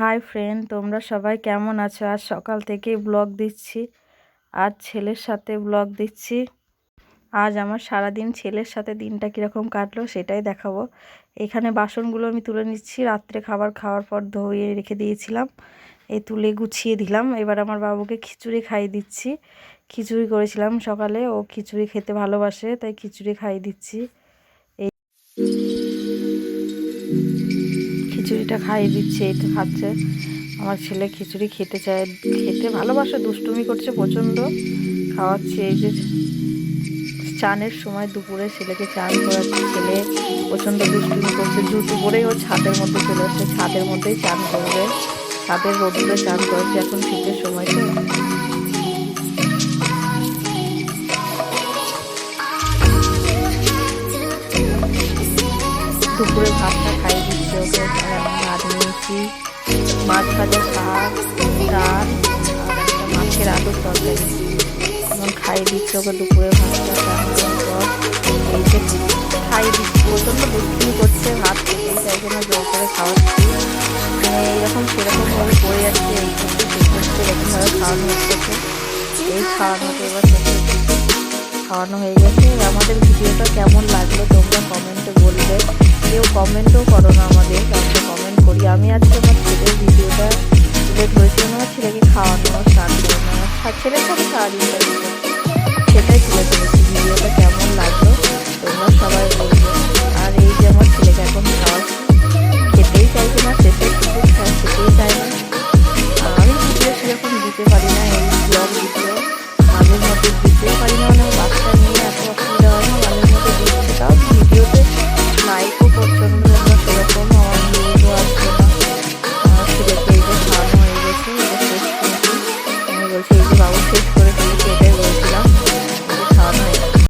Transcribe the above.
Hi friend তোমরা সবাই কেমন আছো? আজ সকাল থেকেই ব্লগ দিচ্ছি। আজ ছেলের সাথে ব্লগ দিচ্ছি। আজ আমার সারাদিন ছেলের সাথে দিনটা কীরকম কাটলো সেটাই দেখাবো। এখানে বাসনগুলো আমি তুলে নিচ্ছি। রাত্রে খাবার খাওয়ার পর ধুয়ে রেখে দিয়েছিলাম। এই তুলে গুছিয়ে দিলাম। এবার আমার বাবুকে খিচুড়ি খাইয়ে দিচ্ছি। খিচুড়ি করেছিলাম সকালে। ও খিচুড়ি খেতে ভালোবাসে, তাই খিচুড়ি খাইয়ে দিচ্ছি। খিচুড়িটা খাইয়ে দিচ্ছে তো খাচ্ছে। আমার ছেলে খিচুড়ি খেতে চায়, খেতে ভালোবাসে, দুষ্টুমি করছে প্রচণ্ড। খাওয়াচ্ছি, এই যে চানের সময় দুপুরে ছেলেকে চান করাচ্ছে, ছেলে প্রচণ্ড দুষ্টুমি করছে। জুতো পরেই ও ছাদের মধ্যে চলে আসছে, ছাদের মধ্যেই চান করবে। ছাদের রোদ্রে চান করেছে, এখন শীতের সময় তো। দুপুরে ভাতটা খাইয়ে দিচ্ছি ওকে ভাত নিয়েছি মাছ ভাজা শাক মাছের আলুর তরকারি এখন খাইয়ে দিচ্ছি ওকে দুপুরে ভাতটা খাইয়ে দিচ্ছি প্রচণ্ড দুষ্টুমি করছে ভাত খেতেই চাইছে না জোর করে খাওয়াচ্ছি মানে এইরকম সেরকমভাবে পড়ে যাচ্ছে এই করতে সেই করতে এরকমভাবে খাওয়ানো হচ্ছে এই খাওয়ানোকে এবার খাওয়ানো হয়ে গেছে আমাদের ভিডিওটা ছেলেকে খাওয়ানো স্নান করানো, আর ছেলে খুব সারাদিন সেটাই তুলে ধরেছি, ভিডিওটা কেমন লাগল তোমরা সবাই বলবে। আর এই যে আমার ছেলেকে এখন খাওয়া খেতেই চাইছে না শেষে কিছু খেতেই চাই না। আমি ভিডিও সেরকম দিতে পারি না, এই ব্লগ বাবু শেষ করে ফেলেছি এটাই বলছিলাম। খাওয়ানো